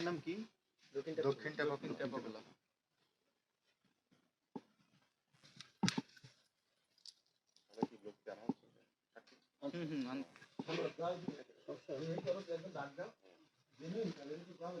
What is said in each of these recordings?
নাম কি দক্ষিণ টেপাখোলা হুম হুম আচ্ছা এই করো একদম দাগ দাও জেনে নিন তাহলে কি পাবে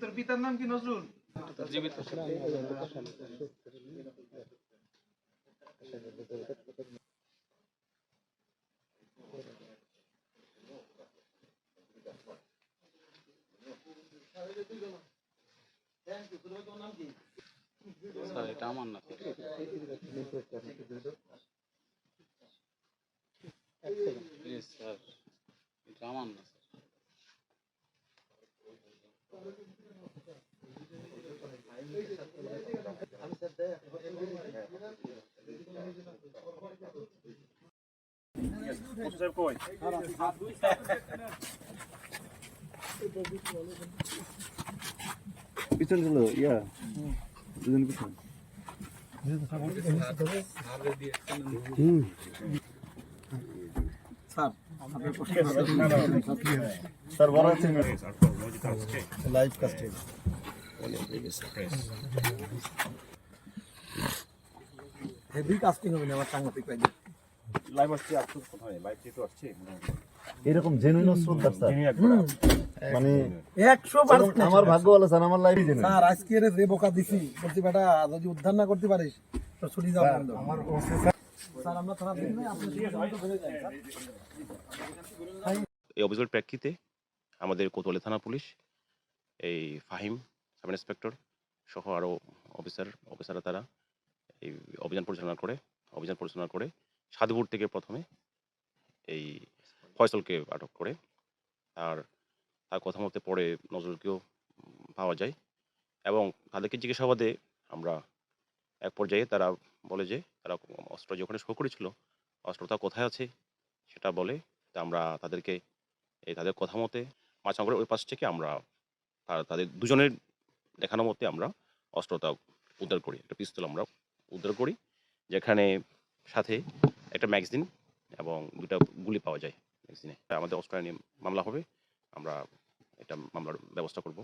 তোর পিতার নাম কি নজরুল? জীবিত। স্যার এটা আমার না স্যার এটা আমার না স্যার পিছন ছিল ইয়া দুজন পিছন স্যার বড় আছে লাইভ কাস্টিং হেভি কাস্টিং হবে না আমার সাংঘাতিক লাইভ আসছে আসছে কোথায়? লাইভ আসছে এরকম জেনুইন শ্রদ্ধা স্যার। মানে একশো পার্সেন্ট আমার ভাগ্য ভালো স্যার আমার লাইভ জেনুইন স্যার আজকে রে যে বোকা দিছি। বলছি বেটা যদি উদ্ধার না করতে পারিস তো ছুটি যাও আমার এই অভিযোগের প্রেক্ষিতে আমাদের কোতোয়ালি থানা পুলিশ এই ফাহিম সাব ইন্সপেক্টর সহ আরও অফিসার অফিসাররা তারা এই অভিযান পরিচালনা করে অভিযান পরিচালনা করে সাধুপুর থেকে প্রথমে এই ফয়সলকে আটক করে। আর তার কথা মতে পরে নজরুলকেও উম, পাওয়া যায় এবং তাদেরকে জিজ্ঞাসাবাদে আমরা এক পর্যায়ে তারা বলে যে, তারা অস্ত্র যেখানে শো করেছিল অস্ত্রটা কোথায় আছে? সেটা বলে তা আমরা তাদেরকে, এই তাদের কথা মতে মাছাঙ্গরের ওই পাশ থেকে আমরা তাদের দুজনের দেখানো মতে আমরা অস্ত্রটা উদ্ধার করি। একটা পিস্তল আমরা উদ্ধার করি, যেখানে সাথে একটা ম্যাগজিন এবং দুটা গুলি পাওয়া যায় ম্যাগজিনে। আমাদের অস্ত্র নিয়ে মামলা হবে, আমরা এটা মামলার ব্যবস্থা করব।